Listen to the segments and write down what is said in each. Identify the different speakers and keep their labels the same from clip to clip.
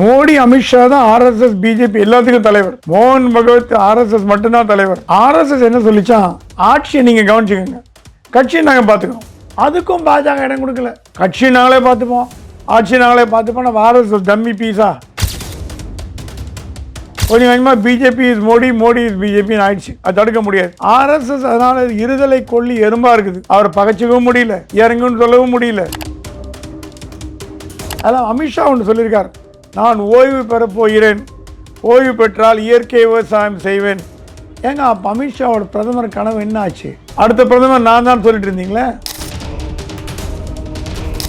Speaker 1: மோடி அமித்ஷா தான் RSS BJP எல்லாத்துக்கும் தலைவர். மோகன் பகவத் ஆர்எஸ்எஸ் மட்டும்தான் தலைவர். ஆர்எஸ்எஸ் என்ன சொல்லிச்சான் ஆட்சியை நீங்க கவனிச்சுக்கோங்க. கட்சியை நாங்கள் பார்த்துக்கோம் அதுக்கும் பாஜக இடம் கொடுக்கல. கட்சி நாங்களே பார்த்துப்போம். ஆட்சி நாங்களே பார்த்துப்போம். நம்ம ஆர்எஸ்எஸ் டம்மி பீஸா. கொஞ்சம் கொஞ்சமாக BJP is Modi Modi is பிஜேபின்னு ஆயிடுச்சு. அது தடுக்க முடியாது. ஆர்எஸ்எஸ் அதனால இருதலை கொல்லி எறும்பா இருக்குது. அவரை பகைச்சிக்கவும் முடியல. இறங்குன்னு சொல்லவும் முடியல. அதான் அமித்ஷா ஒன்று சொல்லியிருக்காரு. நான் ஓய்வு பெறப்போகிறேன் ஓய்வு பெற்றால் இயற்கை விவசாயம் செய்வேன். ஏங்க அப்போ அமித்ஷாவோட பிரதமர் கனவு என்ன ஆச்சு அடுத்த பிரதமர் நான் தான் சொல்லிட்டு இருந்தீங்களே?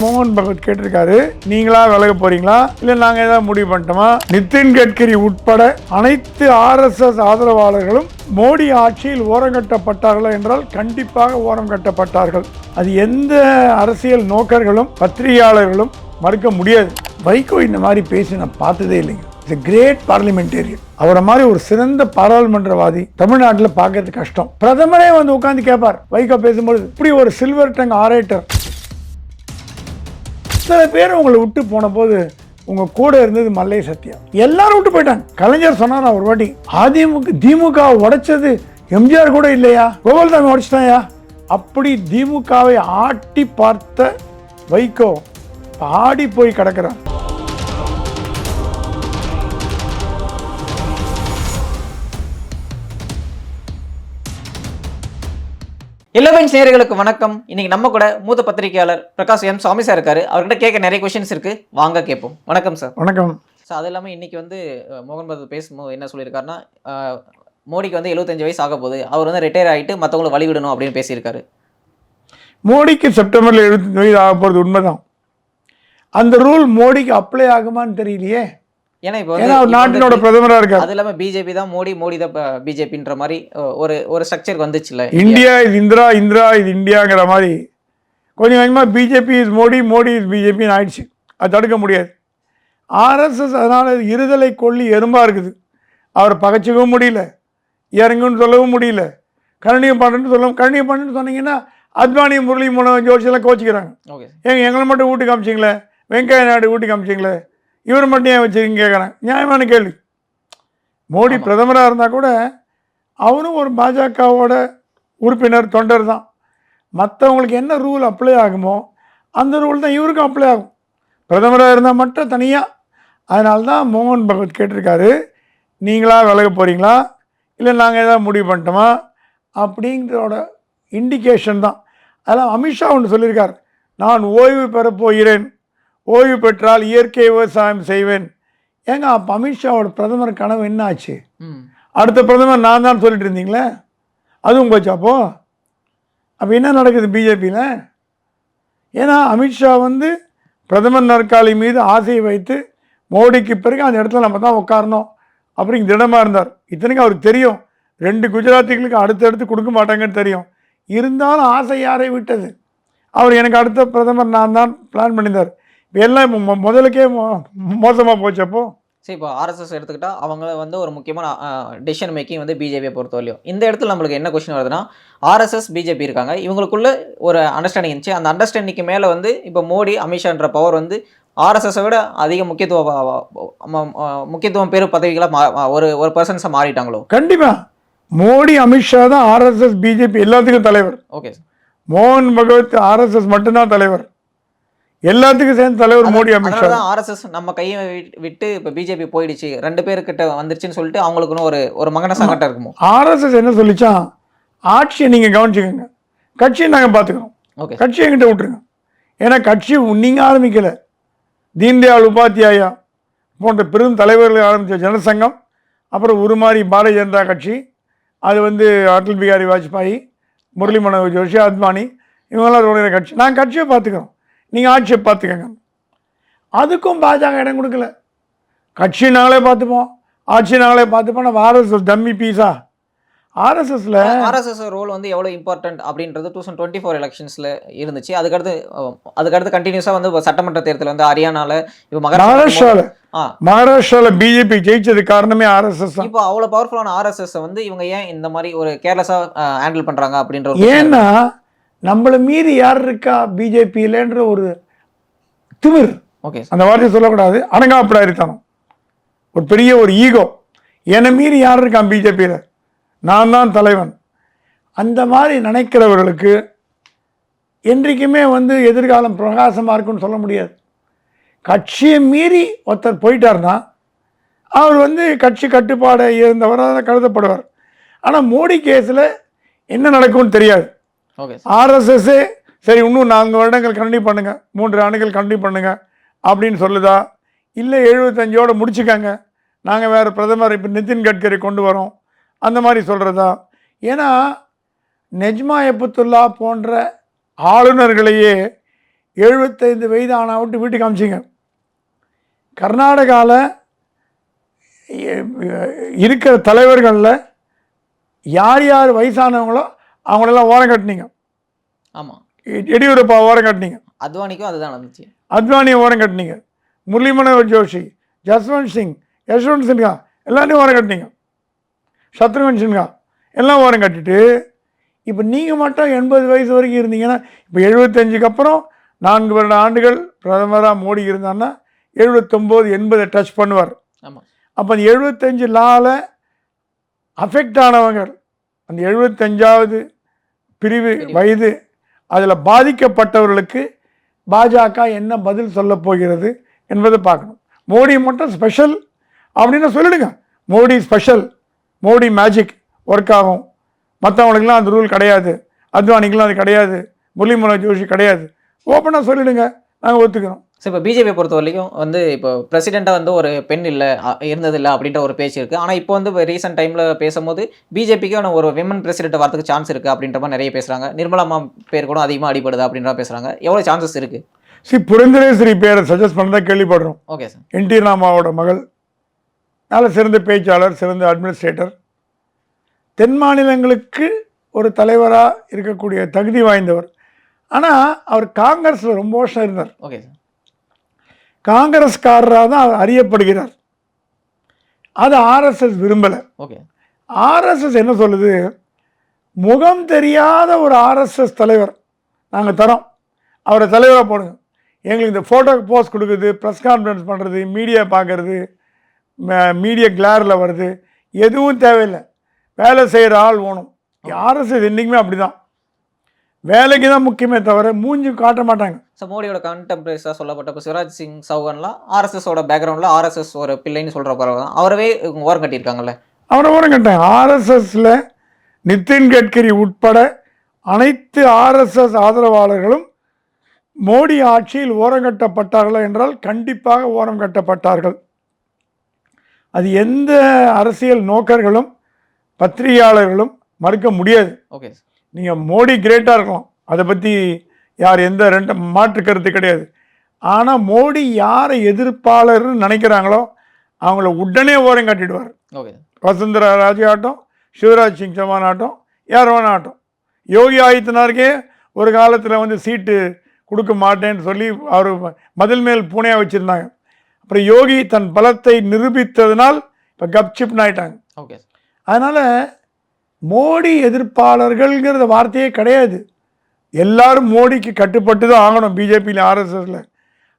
Speaker 1: மோகன் பகவத் கேட்டிருக்காரு நீங்களா விலக போறீங்களா? இல்ல நாங்க ஏதாவது முடிவு பண்ணிட்டோமா? நிதின் கட்கரி உட்பட அனைத்து ஆர்எஸ்எஸ் ஆதரவாளர்களும் மோடி ஆட்சியில் ஓரங்கட்டப்பட்டார்களா என்றால் கண்டிப்பாக ஓரம் கட்டப்பட்டார்கள். அது எந்த அரசியல் நோக்கர்களும் பத்திரிகையாளர்களும் மறுக்க முடியாது. வைகோ இந்த மாதிரி பேசி நான் பார்த்ததே இல்லைங்க. இட்ஸ் கிரேட் பார்லிமெண்டேரியன் அவரை மாதிரி ஒரு சிறந்த பாராளுமன்றவாதி தமிழ்நாட்டில் பார்க்கறது கஷ்டம். பிரதமரே வந்து உட்காந்து கேட்பார். வைகோ பேசும்போது இப்படி ஒரு சில்வர் டங் ஆரேட்டர் சில பேர் உங்களை விட்டு போன போது உங்க கூட இருந்தது மல்லை சத்யா. எல்லாரும் விட்டு போயிட்டாங்க. கலைஞர் சொன்னார் ஒரு வாட்டி அதிமுக திமுக உடைச்சது எம்ஜிஆர் கூட இல்லையா? கோபால்சாமி உடைச்சிட்டாயா? அப்படி திமுகவை ஆட்டி பார்த்த வைகோ ஆடி போய் கிடக்கிறார்
Speaker 2: இளவெஞ்ச் நேயர்களுக்கு வணக்கம். இன்னைக்கு நம்ம கூட மூத்த பத்திரிகையாளர் பிரகாஷ் எம் சுவாமி சார் இருக்காரு. அவர்கிட்ட கேட்க நிறைய கொஸ்டின்ஸ் இருக்கு. வாங்க கேட்போம். வணக்கம் சார்
Speaker 1: வணக்கம்.
Speaker 2: சார் அது இல்லாமல் இன்னைக்கு வந்து மோகன் பேசும்போது என்ன சொல்லியிருக்காருன்னா மோடிக்கு வந்து 75 வயசு ஆக போகுது. அவர் வந்து ரிட்டையர் ஆகிட்டு மற்றவங்களை வழி விடணும் அப்படின்னு பேசியிருக்காரு.
Speaker 1: மோடிக்கு செப்டம்பர்ல எழுபத்தி வயது ஆக போகிறது உண்மைதான். அந்த ரூல் மோடிக்கு அப்ளை ஆகுமான்னு தெரியலையே.
Speaker 2: ஏன்னா இப்போ
Speaker 1: ஏன்னா அவர் நாட்டினோட பிரதமரா இருக்கார்.
Speaker 2: அது இல்லாமல் பிஜேபி தான் மோடி மோடி தான் பிஜேபின்ற மாதிரி ஒரு ஒரு ஸ்ட்ரக்சர் வந்துச்சுல்ல
Speaker 1: இந்தியா. இது இந்திரா இந்திரா இது இந்தியாங்கிற மாதிரி. கொஞ்சம் கொஞ்சமாக BJP is Modi Modi is பிஜேபின்னு ஆயிடுச்சு. அது தடுக்க முடியாது. ஆர்எஸ்எஸ் அதனால இருதலை கொல்லி எறும்பா இருக்குது. அவரை பகைச்சிக்கவும் முடியல. இறங்குன்னு சொல்லவும் முடியல. கருணியம் பண்ணுன்னு சொல்லவும் கருணியம் பண்ணுன்னு சொன்னீங்கன்னா அத்வானி முரளி மூலம் ஜோஷியெல்லாம் கோச்சிக்கிறாங்க. ஏங்க எங்களை மட்டும் ஊட்டி காமிச்சிங்களே வெங்கைய நாயுடு ஊட்டி காமிச்சிங்களே. இவர் மட்டும் ஏன் வச்சுருக்கீங்க கேட்குறாங்க நியாயமான கேள்வி. மோடி. பிரதமராக இருந்தால் கூட அவரும் ஒரு பாஜகவோட உறுப்பினர் தொண்டர் தான். மற்றவங்களுக்கு என்ன ரூல் அப்ளை ஆகுமோ அந்த ரூல் தான் இவருக்கும் அப்ளை ஆகும். பிரதமராக இருந்தால் மட்டும் தனியாக அதனால தான் மோகன் பகவத் கேட்டிருக்காரு நீங்களா விலக போகிறீங்களா இல்லை நாங்கள் ஏதாவது முடிவு பண்ணிட்டோமா? அப்படிங்கிறோட இண்டிகேஷன் தான். அதெல்லாம் அமித்ஷா ஒன்று சொல்லியிருக்கார். நான் ஓய்வு பெறப் போகிறேன். ஓய்வு பெற்றால் இயற்கை விவசாயம் செய்வேன். ஏங்க அப்போ அமித்ஷாவோட பிரதமர் கனவு என்ன ஆச்சு அடுத்த பிரதமர் நான் தான் சொல்லிட்டு இருந்தீங்களே? அதுவும் போச்சு அப்போ? அப்போ என்ன நடக்குது பிஜேபியில்? ஏன்னா அமித்ஷா வந்து பிரதமர் நாற்காலி மீது ஆசையை வைத்து மோடிக்கு பிறகு அந்த இடத்துல நம்ம தான் உட்காரணும் அப்படிங்க திடமாக இருந்தார். இத்தனைக்கும் அவருக்கு தெரியும். ரெண்டு குஜராத்திகளுக்கு அடுத்தடுத்து கொடுக்க மாட்டாங்கன்னு தெரியும். இருந்தாலும் ஆசை யாரை விட்டது? அவர் எனக்கு அடுத்த பிரதமர் நான் தான் பிளான் பண்ணியிருந்தார். எல்லாம் முதலுக்கே மோசமாக போச்சு அப்போ.
Speaker 2: சரி இப்போ ஆர்எஸ்எஸ் எடுத்துக்கிட்டா அவங்க வந்து ஒரு முக்கியமான டெசிஷன் மேக்கிங் வந்து பிஜேபியை பொறுத்தவரையும் இந்த இடத்துல நம்மளுக்கு என்ன கொஸ்டின் வருதுன்னா ஆர்எஸ்எஸ் பிஜேபி இருக்காங்க. இவங்களுக்குள்ள ஒரு அண்டர்ஸ்டாண்டிங் இருந்துச்சு. அந்த அண்டர்ஸ்டாண்டிங்க்கு மேலே வந்து இப்போ மோடி அமித்ஷான்ற பவர் வந்து ஆர்எஸ்எஸை விட அதிக முக்கியத்துவம் முக்கியத்துவம் பெரும் பதவிகளாக மா ஒரு ஒரு பர்சன்ஸாக மாறிட்டாங்களோ?
Speaker 1: கண்டிப்பாக மோடி அமித்ஷா தான் ஆர்எஸ்எஸ் பிஜேபி எல்லாத்துக்கும் தலைவர்.
Speaker 2: ஓகே
Speaker 1: மோகன் பகவத் ஆர்எஸ்எஸ் மட்டும்தான் தலைவர். எல்லாத்துக்கும் சேர்ந்து தலைவர் மோடி அமித்ஷா.
Speaker 2: தான் ஆர்எஸ்எஸ் நம்ம கையை விட்- விட்டு இப்போ பிஜேபி போயிடுச்சு. ரெண்டு பேர்கிட்ட வந்துருச்சுன்னு சொல்லிட்டு அவங்களுக்குன்னு ஒரு ஒரு மகன சங்கட்டம் இருக்குமோ?
Speaker 1: ஆர்எஸ்எஸ் என்ன சொல்லிச்சான் ஆட்சியை நீங்கள் கவனிச்சுக்கோங்க. கட்சியை நாங்கள் பார்த்துக்கிறோம்
Speaker 2: ஓகே.
Speaker 1: கட்சி எங்கிட்ட விட்டுருங்க. ஏன்னா கட்சி நீங்கள் ஆரம்பிக்கல. தீன்தயாள் உபாத்தியாயா போன்ற பெரும் தலைவர்கள் ஆரம்பித்த ஜனசங்கம் அப்புறம் உருமாறி பாரதிய ஜனதா கட்சி அது வந்து அடல் பிகாரி வாஜ்பாய் முரளி மனோகர் ஜோஷி அத்வானி இவங்கெல்லாம் தொடங்கிற கட்சி. நாங்கள் கட்சியை பார்த்துக்கிறோம் நீங்கள் ஆட்சியை பார்த்துக்கங்க. அதுக்கும் பாஜக இடம் கொடுக்கல. கட்சி நாங்களே பார்த்துப்போம். ஆட்சி நாங்களே பார்த்துப்போம். நம்ம ஆர்எஸ்எஸ் டம்மி பீஸா ஆர்எஸ்எஸ்ல
Speaker 2: ஆர்எஸ்எஸ் ரோல் வந்து எவ்வளோ இம்பார்ட்டன்ட் அப்படின்றது டூ தௌசண்ட் டுவெண்ட்டி ஃபோர் எலெக்ஷன்ஸில் இருந்துச்சு. அதுக்கடுத்து அதுக்கடுத்து கண்டினியூஸாக வந்து சட்டமன்ற தேர்தல் வந்து ஹரியானால இப்போ
Speaker 1: மகாராஷ்டிராவில் மகாராஷ்டிராவில் பிஜேபி ஜெயிச்சது காரணமே ஆர்எஸ்எஸ்
Speaker 2: இப்போ அவ்வளோ பவர்ஃபுல்லான ஆர்எஸ்எஸ் வந்து இவங்க ஏன் இந்த மாதிரி ஒரு கேர்லெஸ்ஸாக ஹேண்டில் பண்ணுறாங்க அப்படின்ற
Speaker 1: ஏன்னா நம்மளை மீறி யார் இருக்கா பிஜேபியிலன்ற ஒரு திமிர்.
Speaker 2: ஓகே
Speaker 1: அந்த வார்த்தையை சொல்லக்கூடாது. அடங்காப்பிடாரித்தனம் ஒரு பெரிய ஒரு ஈகோ. என்னை மீறி யார் இருக்கான் பிஜேபியில் நான் தான் தலைவன். அந்த மாதிரி நினைக்கிறவர்களுக்கு என்றைக்குமே வந்து எதிர்காலம் பிரகாசமாக இருக்குன்னு சொல்ல முடியாது. கட்சியை மீறி ஒருத்தர் போயிட்டார்னா அவர் வந்து கட்சி கட்டுப்பாடை இருந்தவராக கருதப்படுவார். ஆனால் மோடி கேஸில் என்ன நடக்கும்னு தெரியாது. ஆர்எஸ்எஸ்ஸே சரி இன்னும் நான்கு வருடங்கள் கண்டினியூ பண்ணுங்க. மூன்று ஆண்டுகள் கண்டினியூ பண்ணுங்க. அப்படின்னு சொல்லுதா? இல்லை எழுபத்தஞ்சோடு முடிச்சுக்காங்க. நாங்கள் வேறு பிரதமர் இப்போ நிதின் கட்கரி கொண்டு வரோம். அந்த மாதிரி சொல்கிறதா ஏன்னா நெஜ்மா எப்புத்துல்லா போன்ற ஆளுநர்களையே எழுபத்தைந்து வயது ஆனால் விட்டு வீட்டுக்கு அமிச்சிங்க. கர்நாடகாவில் இருக்கிற தலைவர்களில் யார் யார் வயசானவங்களோ அவங்களெல்லாம் ஓரம் கட்டினீங்க.
Speaker 2: ஆமாம்
Speaker 1: எடியூரப்பா ஓரம் கட்டினீங்க.
Speaker 2: அத்வானிக்கும் அதுதான் நடந்துச்சு.
Speaker 1: அத்வானியை ஓரம் கட்டினீங்க. முரளி மனோகர் ஜோஷி ஜஸ்வந்த் சிங் யஷ்வந்த் சின்ஹா எல்லாத்தையும் ஓரம் கட்டினீங்க. சத்ருகன் சின்ஹா எல்லாம் ஓரம் கட்டிட்டு இப்போ நீங்கள் மட்டும் எண்பது வயசு வரைக்கும் இருந்தீங்கன்னா இப்போ எழுபத்தஞ்சுக்கு அப்புறம் நான்கு வருட ஆண்டுகள் பிரதமராக மோடி இருந்தாருன்னா எழுபத்தொம்போது எண்பதை டச் பண்ணுவார்.
Speaker 2: ஆமாம்
Speaker 1: அப்போ அந்த எழுபத்தஞ்சு லால அஃபெக்ட் ஆனவங்க அந்த எழுபத்தஞ்சாவது பிரிவு. வயது அதில் பாதிக்கப்பட்டவர்களுக்கு பாஜக என்ன பதில் சொல்ல போகிறது என்பதை பார்க்கணும். மோடி மட்டும் ஸ்பெஷல் அப்படின்னு சொல்லிடுங்க. Modi special Modi magic work ஆகும். மற்றவங்களுக்குலாம் அந்த ரூல் கிடையாது. அத்வானிக்கெலாம் அது கிடையாது. முரளி மனோகர் ஜோஷி கிடையாது. ஓப்பனாக சொல்லிடுங்க. நாங்கள் ஒத்துக்கிறோம்.
Speaker 2: ஸோ இப்போ பிஜேபியை பொறுத்த வரைக்கும் வந்து இப்போ பிரசிடெண்ட்டாக வந்து ஒரு பெண் இல்லை இருந்தது இல்லை அப்படின்ற ஒரு பேச்சு இருக்குது ஆனால் இப்போ வந்து ரீசெண்ட் டைமில் பேசும்போது பிஜேபிக்கு ஒரு விமன் பிரசிடென்ட் வரதுக்கு சான்ஸ் இருக்குது அப்படின்ற மாதிரி நிறைய பேசுகிறாங்க நிர்மலா அம்மா பேர் கூட அதிகமாக அடிபடுது அப்படின்ற பேசுகிறாங்க எவ்வளோ சான்சஸ் இருக்குது
Speaker 1: சி புரந்தரேஸ்வரி பேரை சஜஸ்ட் பண்ணதா கேள்விப்படுறோம்
Speaker 2: ஓகே சார்
Speaker 1: என் டி ராமாவோட மகள் நல்ல சிறந்த பேச்சாளர் சிறந்த அட்மினிஸ்ட்ரேட்டர் தென் மாநிலங்களுக்கு ஒரு தலைவராக இருக்கக்கூடிய தகுதி வாய்ந்தவர். ஆனால் அவர் காங்கிரஸில் ரொம்ப வருஷம் இருந்தார்.
Speaker 2: ஓகே சார்
Speaker 1: காங்கிரஸ்காரராக தான் அறியப்படுகிறார். அது ஆர்எஸ்எஸ் விரும்பலை.
Speaker 2: ஓகே.
Speaker 1: ஆர்எஸ்எஸ் என்ன சொல்லுது? முகம் தெரியாத ஒரு ஆர்எஸ்எஸ் தலைவர் நாங்கள் தரோம். அவரை தலைவராக போடுங்க. எங்களுக்கு இந்த ஃபோட்டோக்கு போஸ்ட் கொடுக்குறது ப்ரெஸ் கான்ஃபரன்ஸ் பண்ணுறது மீடியா பார்க்குறது மீடியா கிளாரில் வருது. எதுவும் தேவையில்லை. வேலை செய்கிற ஆள் வேணும். ஆர்எஸ்எஸ் என்றைக்குமே அப்படி தான் வேலைக்கு தான் முக்கியமே தவிர மூஞ்சி காட்ட மாட்டாங்க.
Speaker 2: ஸோ மோடியோட கண்டெம்பரரிஸாக சொல்லப்பட்ட சிவராஜ் சிங் சௌகான்லாம் ஆர்எஸ்எஸோட பேக்ரவுண்டில் ஆர்எஸ்எஸ் ஒரு பிள்ளைன்னு சொல்கிற பிறகு தான் அவரவே ஓரம் கட்டியிருக்காங்கல்ல?
Speaker 1: அவரை ஓரம் கட்டாங்க ஆர்எஸ்எஸ்ல நிதின் கட்கரி உட்பட அனைத்து ஆர்எஸ்எஸ் ஆதரவாளர்களும் மோடி ஆட்சியில் ஓரங்கட்டப்பட்டார்களா என்றால் கண்டிப்பாக ஓரம் கட்டப்பட்டார்கள். அது எந்த அரசியல் நோக்கர்களும் பத்திரிகையாளர்களும் மறுக்க முடியாது.
Speaker 2: ஓகே சார்
Speaker 1: நீங்கள் மோடி கிரேட்டாக இருக்கலாம். அதை பற்றி யார் எந்த ரெண்டு மாற்று கருத்து கிடையாது. ஆனால் மோடி யாரை எதிர்ப்பாளர்னு நினைக்கிறாங்களோ அவங்கள உடனே ஓரம் கட்டிடுவார்.
Speaker 2: ஓகே.
Speaker 1: வசுந்தரா ராஜே ஆட்டம் சிவராஜ் சிங் சௌஹான் ஆட்டம் யார் வேணா ஆட்டம் யோகி ஆதித்யநாருக்கே ஒரு காலத்தில் வந்து சீட்டு கொடுக்க மாட்டேன்னு சொல்லி அவர் மதில் மேல் பூனையாக வச்சுருந்தாங்க. அப்புறம் யோகி தன் பலத்தை நிரூபித்ததினால் இப்போ கப்சிப்னு ஆயிட்டாங்க.
Speaker 2: ஓகே.
Speaker 1: அதனால் மோடி எதிர்ப்பாளர்கள்ங்கிறத வார்த்தையே கிடையாது. எல்லாரும் மோடிக்கு கட்டுப்பட்டு தான் ஆகணும் பிஜேபியில் ஆர்எஸ்எஸில்.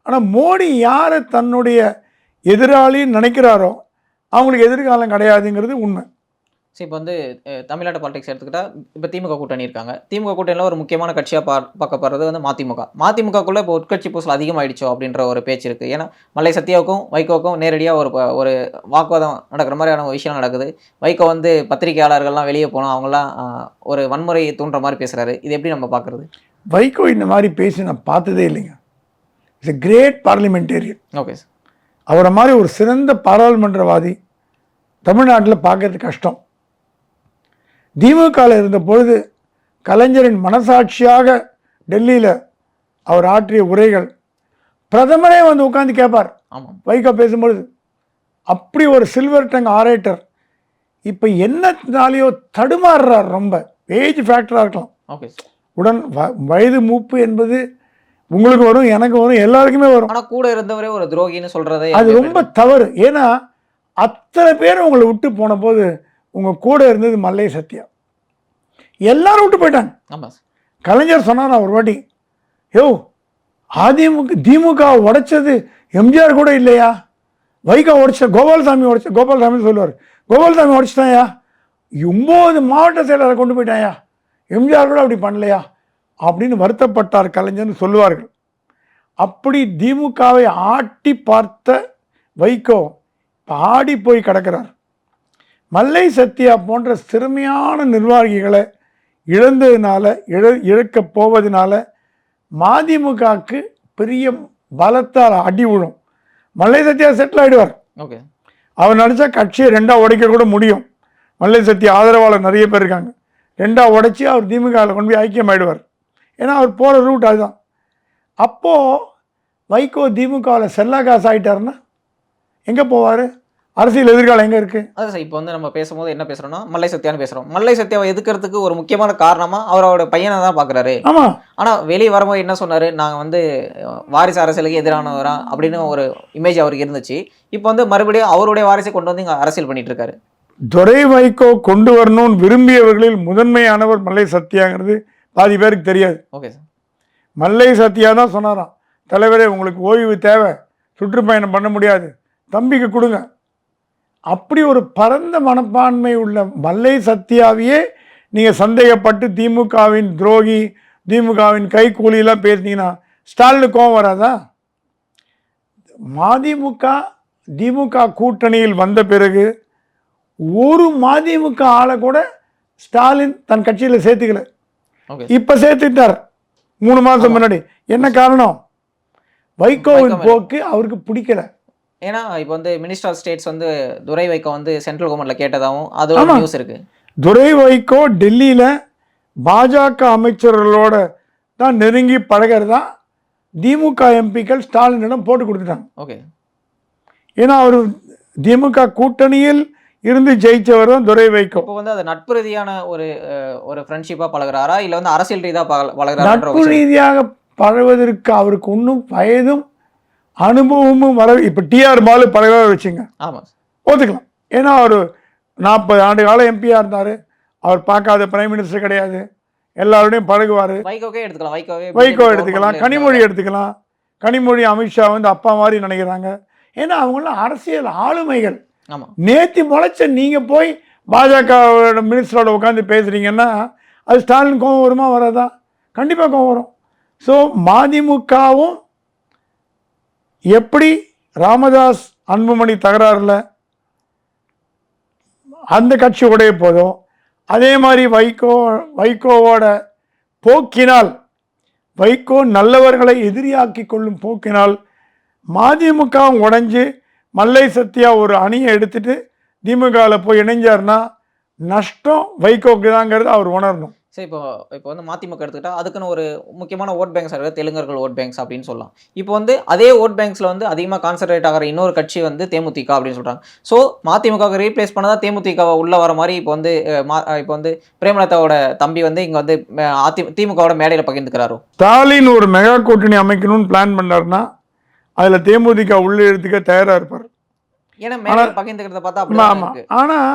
Speaker 1: ஆனால் மோடி யாரை தன்னுடைய எதிராளின்னு நினைக்கிறாரோ அவங்களுக்கு எதிர்காலம் கிடையாதுங்கிறது உண்மை.
Speaker 2: ஸோ இப்போ வந்து தமிழ்நாடு பாலிடிக்ஸ் எடுத்துக்கிட்டா இப்போ திமுக கூட்டணி இருக்காங்க. திமுக கூட்டணியில் ஒரு முக்கியமான கட்சியாக பா பார்க்கப்படுறது வந்து மதிமுக. மதிமுகக்குள்ளே இப்போ உட்கட்சி பூசல் அதிகமாகிடுச்சோ அப்படின்ற ஒரு பேச்சு இருக்குது ஏன்னா மல்லை சத்யாவுக்கும் வைகோவுக்கும் நேரடியாக ஒரு ஒரு வாக்குவாதம் நடக்கிற மாதிரியான ஒரு விஷயம் நடக்குது. வைகோ வந்து பத்திரிகையாளர்கள்லாம் வெளியே போனோம் அவங்களாம் ஒரு வன்முறையை தூண்டுற மாதிரி பேசுகிறாரு இது எப்படி நம்ம பார்க்குறது?
Speaker 1: வைகோ இந்த மாதிரி பேசி நான் பார்த்ததே இல்லைங்க. It's a great parliamentarian
Speaker 2: okay sir
Speaker 1: அவரை மாதிரி ஒரு சிறந்த பாராளுமன்றவாதி தமிழ்நாட்டில் பார்க்கறது கஷ்டம். திமுகவில் இருந்த பொழுது கலைஞரின் மனசாட்சியாக டெல்லியில் அவர் ஆற்றிய உரைகள் பிரதமரே வந்து உட்காந்து கேட்பார்
Speaker 2: ஆமாம்.
Speaker 1: வைகோ பேசும்பொழுது அப்படி ஒரு சில்வர் டங் ஆரேட்டர் இப்போ என்னத்தினாலேயோ தடுமாறுறார் ரொம்ப. ஏஜ் ஃபேக்டராக இருக்கலாம்.
Speaker 2: ஓகே
Speaker 1: உடன் வ- வயது மூப்பு என்பது உங்களுக்கு வரும் எனக்கு வரும் எல்லாருக்குமே வரும்.
Speaker 2: ஆனால் கூட இருந்தவரே ஒரு துரோகின்னு சொல்கிறதே
Speaker 1: அது ரொம்ப தவறு. ஏன்னா அத்தனை பேர் உங்களை விட்டு போன போது உங்கள் கூட இருந்தது மல்லை சத்யா. எல்லாரும் விட்டு போயிட்டாங்க.
Speaker 2: ஆமாம்
Speaker 1: கலைஞர் சொன்னார் ஒரு வாட்டி யோ அதிமுக திமுக உடைச்சது எம்ஜிஆர் கூட இல்லையா? வைகோ உடைச்ச கோபாலசாமி உடைச்ச கோபாலசாமி சொல்லுவார் கோபாலசாமி உடைச்சிட்டாயா? ஒம்பது மாவட்ட செயலரை கொண்டு போயிட்டாயா? எம்ஜிஆர் கூட அப்படி பண்ணலையா? அப்படின்னு வருத்தப்பட்டார் கலைஞர்னு சொல்லுவார்கள். அப்படி திமுகவை ஆட்டி பார்த்த வைகோ இப்போ ஆடி போய் கிடக்கிறார். மல்லை சத்யா போன்ற சிறுமையான நிர்வாகிகளை இழந்ததுனால இழ இழக்கப் போவதனால மதிமுகவுக்கு பெரிய பலத்தால் அடி விழும். மல்லை சத்யா செட்டில் ஆயிடுவார்.
Speaker 2: ஓகே.
Speaker 1: அவர் நடித்தா கட்சியை ரெண்டாக உடைக்க கூட முடியும். மல்லை சத்யா ஆதரவாளர் நிறைய பேர் இருக்காங்க. ரெண்டாக உடைச்சி அவர் திமுகவில் கொண்டு போய் ஐக்கியம் ஆயிடுவார் ஏன்னா அவர் போகிற ரூட் அதுதான். அப்போது வைகோ திமுகவில் செல்லா காசு ஆகிட்டாருன்னா எங்கே போவார்? அரசியல் எதிர்காலம் எங்கே இருக்குது
Speaker 2: அதான் சார் இப்போ வந்து நம்ம பேசும்போது என்ன பேசுறோம்னா மல்லை சத்யான்னு பேசுறோம். மல்லை சத்யாவை எதுக்கிறதுக்கு ஒரு முக்கியமான காரணமா அவரோட பையனை தான் பாக்குறாரு.
Speaker 1: ஆமாம்
Speaker 2: ஆனா வெளியே வரும்போது என்ன சொன்னாரு? நாங்க வந்து வாரிசு அரசியலுக்கு எதிரானவரா அப்படின்னு ஒரு இமேஜ் அவருக்கு இருந்துச்சு. இப்போ வந்து மறுபடியும் அவருடைய வாரிசை கொண்டு வந்து இங்க அரசியல் பண்ணிட்டு இருக்காரு.
Speaker 1: துரை வைகோ கொண்டு வரணும்னு விரும்பியவர்களில் முதன்மையானவர் மல்லை சத்யாங்கிறது பாதி பேருக்கு தெரியாது.
Speaker 2: Okay sir.
Speaker 1: மல்லை சத்யா தான் சொன்னாராம் தலைவரே உங்களுக்கு ஓய்வு தேவை. சுற்றுப்பயணம் பண்ண முடியாது. தம்பிக்கு கொடுங்க. அப்படி ஒரு பரந்த மனப்பான்மை உள்ள மல்லை சத்யாவையே நீங்கள் சந்தேகப்பட்டு திமுகவின் துரோகி திமுகவின் கைக்கூலியெல்லாம் பேசுனீங்கன்னா ஸ்டாலினுக்கு கோவம் வராதா? மதிமுக திமுக கூட்டணியில் வந்த பிறகு ஒரு மதிமுக ஆளை கூட ஸ்டாலின் தன் கட்சியில் சேர்த்துக்கல. இப்ப சேர்த்துட்டார். மூணு மாசம் முன்னாடி. என்ன காரணம்? வைகோவின்
Speaker 2: வைகோ
Speaker 1: போக்கு அவருக்கு பிடிக்கல.
Speaker 2: ஏன்னா இப்போ வந்து மினிஸ்டர் ஆஃப் ஸ்டேட்ஸ் வந்து துரை வைக்க வந்து சென்ட்ரல் கவர்மெண்ட்ல கேட்டதாகவும் அது ஒரு. நியூஸ் இருக்கு.
Speaker 1: துரை வைகோ டெல்லியில பாஜக அமைச்சர்களோட தான் நெருங்கி பழகிறதா திமுக எம்பிக்கள் ஸ்டாலினிடம் போட்டு கொடுத்துட்டாங்க.
Speaker 2: ஓகே.
Speaker 1: ஏன்னா அவர் திமுக கூட்டணியில் இருந்து ஜெயிச்சவர் தான் துரை வைகோ.
Speaker 2: இப்போ வந்து அது நட்பு ரீதியான ஒரு ஒரு ஃப்ரெண்ட்ஷிப்பா பழகுறாரா? இல்ல வந்து அரசியல் ரீதியா பழ- பழகுறாரான்ற ஒரு
Speaker 1: நட்பு. ரீதியாக பழகுவதற்கு அவருக்கு இன்னும் வயதும் அனுபவமும் வர இப்போ டிஆர் பாலு பழகிறத வச்சுங்க.
Speaker 2: ஆமா
Speaker 1: ஒத்துக்கலாம். ஏன்னா அவர் நாற்பது ஆண்டு காலம் எம்பியாக இருந்தார். அவர் பார்க்காத பிரைம் மினிஸ்டர் கிடையாது. எல்லாரோடையும் பழகுவார்.
Speaker 2: வைகோக்கே எடுத்துக்கலாம். வைகோவே
Speaker 1: வைகோ எடுத்துக்கலாம். கனிமொழி. எடுத்துக்கலாம். கனிமொழி அமித்ஷா வந்து அப்பா மாதிரி நினைக்கிறாங்க. ஏன்னா அவங்களாம் அரசியல் ஆளுமைகள். நேத்தி முளைச்ச நீங்கள் போய் பாஜக மினிஸ்டரோட உட்காந்து பேசுகிறீங்கன்னா அது ஸ்டாலின் கோவம் வருமா வராதா? கண்டிப்பாக கோவம் வரும். ஸோ மதிமுகவும் எப்படி ராமதாஸ் அன்புமணி தகராறில் அந்த கட்சி உடைய போதும் அதே மாதிரி வைகோ வைகோவோட போக்கினால் வைகோ நல்லவர்களை எதிரியாக்கி கொள்ளும் போக்கினால் மதிமுக உடைஞ்சு மல்லை சத்யா ஒரு அணியை எடுத்துட்டு திமுகவில் போய் இணைஞ்சார்னா நஷ்டம் வைகோக்கு தாங்கிறது அவர் உணரணும்.
Speaker 2: சரி இப்போ இப்போ வந்து மதிமுக எடுத்துக்கிட்டா அதுக்குன்னு ஒரு முக்கியமான ஓட் பேங்க்ஸ் இருக்கு தெலுங்கர்கள் ஓட் பேங்க்ஸ் அப்படின்னு சொல்லலாம். இப்போ வந்து அதே ஓட் பேங்க்ஸ்ல வந்து அதிகமாக கான்சன்ட்ரேட் ஆகிற இன்னொரு கட்சி வந்து தேமுதிக அப்படின்னு சொல்றாங்க. ஸோ மதிமுக ரீப்ளேஸ் பண்ணதா தேமுதிக உள்ள வர மாதிரி இப்போ வந்து இப்போ வந்து பிரேமலதாவோட தம்பி வந்து இங்க வந்து அதி திமுகவோட மேடையில் பகிர்ந்துக்கிறாரோ?
Speaker 1: ஸ்டாலின் ஒரு மெகா கூட்டணி அமைக்கணும்னு பிளான் பண்ணாருன்னா அதில் தேமுதிக உள்ளே எடுத்துக்க தயாராக இருப்பார்.
Speaker 2: ஏன்னா மேடையில் பகிர்ந்துக்கிறத பார்த்தா அப்படி
Speaker 1: ஆமாம் ஆனால்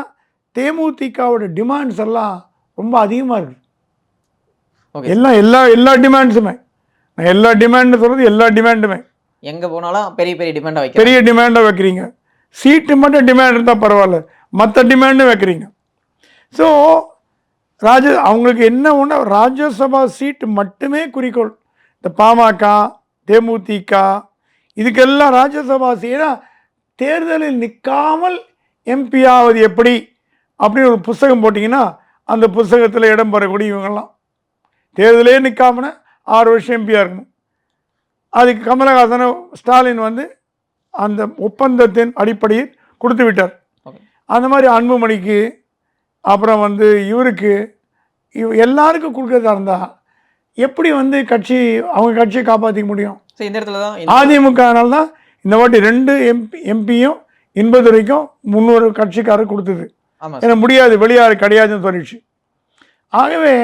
Speaker 1: தேமுதிகவோட டிமாண்ட்ஸ் எல்லாம் ரொம்ப அதிகமாக இருக்குது எல்லாம் எல்லா எல்லா டிமாண்ட்ஸுமே நான் எல்லா டிமாண்ட் சொல்கிறது எல்லா டிமாண்டுமே
Speaker 2: எங்க போனாலும் பெரிய பெரிய டிமாண்டா வைக்கிறேன்
Speaker 1: பெரிய டிமாண்டை வைக்கிறீங்க. சீட்டு மட்டும் டிமாண்ட் இருந்தால் பரவாயில்ல. மற்ற டிமாண்டும் வைக்கிறீங்க. ஸோ ராஜ அவங்களுக்கு என்ன ஒன்று ராஜ்யசபா சீட்டு மட்டுமே குறிக்கோள். இந்த பாமக தேமுதிக இதுக்கெல்லாம் ராஜ்யசபா சீ- ஏன்னா தேர்தலில் நிற்காமல் எம்பி ஆவது எப்படி? அப்படின்னு ஒரு புஸ்தகம் போட்டிங்கன்னா அந்த புஸ்தகத்தில் இடம் பெறக்கூடிய இவங்கெல்லாம். தேர்தலே நிற்காமன ஆறு வருஷம் எம்பியாக இருக்கணும். அதுக்கு கமலஹாசனை ஸ்டாலின் வந்து அந்த ஒப்பந்தத்தின் அடிப்படையில் கொடுத்து விட்டார். அந்த மாதிரி அன்புமணிக்கு அப்புறம் வந்து இவருக்கு இவ் எல்லாருக்கும் கொடுக்கறதா இருந்தால் எப்படி வந்து கட்சி அவங்க கட்சியை காப்பாற்றிக்க முடியும்?
Speaker 2: இந்த இடத்துல தான்
Speaker 1: அதிமுகனால தான் இந்த வாட்டி ரெண்டு எம்பி எம்பியும் இன்பதுரைக்கும் முன்னூறு கட்சிக்காரர் கொடுத்தது. ஏன்னா முடியாது வெளியாறு கிடையாதுன்னு சொல்லிடுச்சு ஆகவே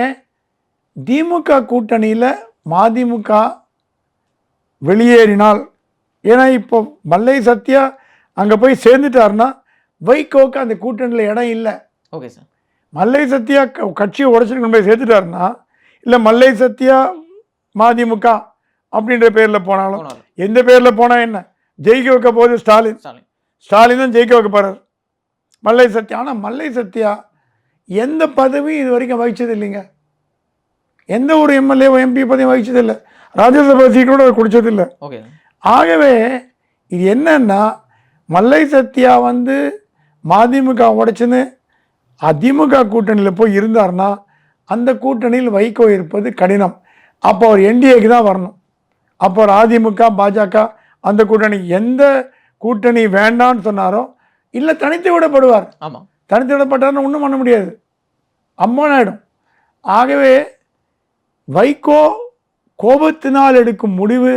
Speaker 1: திமுக கூட்டணியில் மதிமுக வெளியேறினால் ஏன்னா இப்போ மல்லை சத்யா அங்கே போய் சேர்ந்துட்டாருன்னா வைகோக்கு அந்த கூட்டணியில் இடம் இல்லை.
Speaker 2: Okay sir.
Speaker 1: மல்லை சத்யா க- கட்சியை உடச்சிட்டு போய் சேர்த்துட்டாருன்னா இல்லை மல்லை சத்யா மதிமுக அப்படின்ற பேரில் போனாலும் எந்த பேரில் போனால் என்ன? ஜெயிக்க வைக்க ஸ்டாலின்.
Speaker 2: ஸ்டாலின்.
Speaker 1: ஸ்டாலின் தான் ஜெயிக்க வைக்க போகிறார் மல்லை சத்யா ஆனால் மல்லை சத்யா எந்த பதவியும் இது வரைக்கும் வகிச்சது இல்லைங்க. எந்த ஒரு எம்எல்ஏ எம்பி பதவியும் வகிச்சது இல்லை ராஜ்யசபா சீட் கூட அவர் குடிச்சது இல்லை
Speaker 2: ஓகே.
Speaker 1: ஆகவே இது என்னன்னா மல்லை சத்யா வந்து மதிமுக உடைச்சுன்னு அதிமுக கூட்டணியில் போய் இருந்தார்னா அந்த கூட்டணியில் வைகோ இருப்பது கடினம். அப்போ அவர் என்டிஏக்கு தான் வரணும். அப்போ அவர் அதிமுக பாஜக அந்த கூட்டணி எந்த கூட்டணி வேண்டான்னு சொன்னாரோ இல்லை தனித்து விடப்படுவார்.
Speaker 2: ஆமாம்
Speaker 1: தனித்து விடப்பட்டார்னு ஒன்றும் பண்ண முடியாது. அம்மனாயிடும் ஆகவே வைகோ கோபத்தினால் எடுக்கும் முடிவு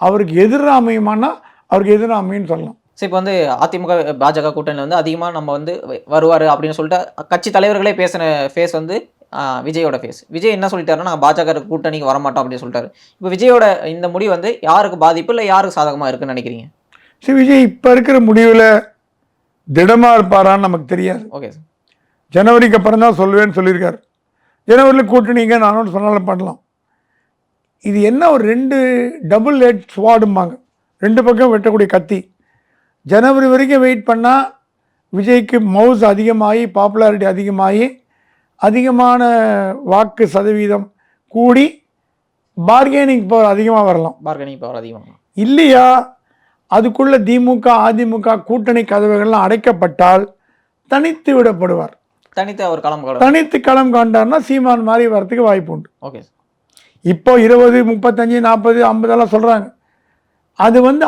Speaker 1: அவருக்கு எதிராக அமையுமானா அவருக்கு எதிராக அமையும்னு சொல்லலாம்
Speaker 2: சரி இப்போ வந்து அதிமுக பாஜக கூட்டணியில் வந்து அதிகமாக நம்ம வந்து வருவார் அப்படின்னு சொல்லிட்டு கட்சி தலைவர்களே பேசின ஃபேஸ் வந்து விஜயோட ஃபேஸ் விஜய் என்ன சொல்லிட்டாருன்னா நான் பாஜக கூட்டணிக்கு வரமாட்டோம் அப்படின்னு சொல்லிட்டாரு. இப்போ விஜயோட இந்த முடிவு வந்து யாருக்கு பாதிப்பு இல்லை யாருக்கு சாதகமாக இருக்குன்னு நினைக்கிறீங்க?
Speaker 1: சரி விஜய் இப்போ இருக்கிற முடிவில் திடமாக இருப்பாரான்னு நமக்கு தெரியாது.
Speaker 2: ஓகே சார்
Speaker 1: ஜனவரிக்கு அப்புறம் தான் சொல்லுவேன்னு சொல்லியிருக்காரு. ஜனவரியில் கூட்டணிங்க நானும் சொன்னாலும் பண்ணலாம். இது என்ன ஒரு ரெண்டு டபுள் ஹெட் ஸ்வாடும்பாங்க ரெண்டு பக்கம் வெட்டக்கூடிய கத்தி. ஜனவரி வரைக்கும் வெயிட் பண்ணால் விஜய்க்கு மவுஸ் அதிகமாகி பாப்புலாரிட்டி அதிகமாகி அதிகமான வாக்கு சதவீதம் கூடி பார்கெனிங் பவர் அதிகமாக வரலாம்.
Speaker 2: பார்கனிங் பவர் அதிகமாக
Speaker 1: இல்லையா? அதுக்குள்ள திமுக அதிமுக கூட்டணி கதவுகள்லாம் அடைக்கப்பட்டால் தனித்து விடப்படுவார்.
Speaker 2: தனித்து அவர் களம்
Speaker 1: தனித்து களம் காண்டார்னா சீமான் மாதிரி வரதுக்கு வாய்ப்பு உண்டு.
Speaker 2: ஓகே
Speaker 1: இப்போ இருபது முப்பத்தஞ்சு நாற்பது ஐம்பதெல்லாம் சொல்கிறாங்க அது வந்து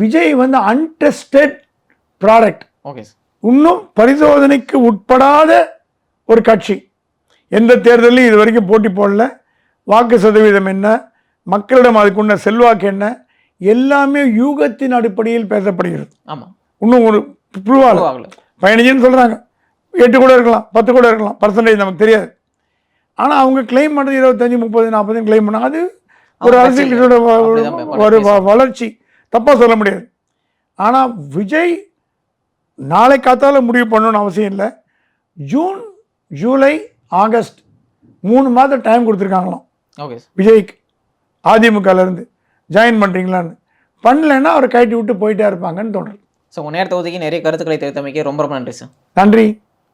Speaker 1: விஜய் வந்து அன்டெஸ்டட் ப்ராடக்ட்
Speaker 2: ஓகே
Speaker 1: இன்னும் பரிசோதனைக்கு உட்படாத ஒரு கட்சி. எந்த தேர்தலையும் இது வரைக்கும் போட்டி போடல. வாக்கு சதவீதம் என்ன? மக்களிடம் அதுக்குள்ள செல்வாக்கு என்ன? எல்லாமே யூகத்தின் அடிப்படையில் பேசப்படுகிறது.
Speaker 2: ஆமாம்
Speaker 1: இன்னும் ஒரு
Speaker 2: ஆகல
Speaker 1: பதினஞ்சுன்னு சொல்கிறாங்க எட்டு கூட இருக்கலாம் பத்து கூட இருக்கலாம் பர்சன்டேஜ் நமக்கு தெரியாது. ஆனால் அவங்க கிளைம் பண்ணுறது இருபத்தஞ்சி முப்பது நாற்பதுன்னு கிளைம் பண்ணாங்க அது ஒரு அரசியல் ஒரு வளர்ச்சி. தப்பாக சொல்ல முடியாது. ஆனால் விஜய் நாளை காத்தால முடிவு பண்ணணும்னு அவசியம் இல்லை. ஜூன் ஜூலை ஆகஸ்ட் மூணு மாதம் டைம் கொடுத்துருக்காங்களாம்.
Speaker 2: ஓகே
Speaker 1: விஜய்க்கு அதிமுகலேருந்து ஜாயின் பண்ணுறீங்களான்னு பண்ணலைன்னா அவரை கழட்டி விட்டு போயிட்டே இருப்பாங்கன்னு தோணுது
Speaker 2: ஸோ உங்கள் நேரத்தை ஒதுக்கி நிறைய கருத்துக்களை தெரிவித்தமைக்கு ரொம்ப ரொம்ப நன்றி சார்
Speaker 1: நன்றி.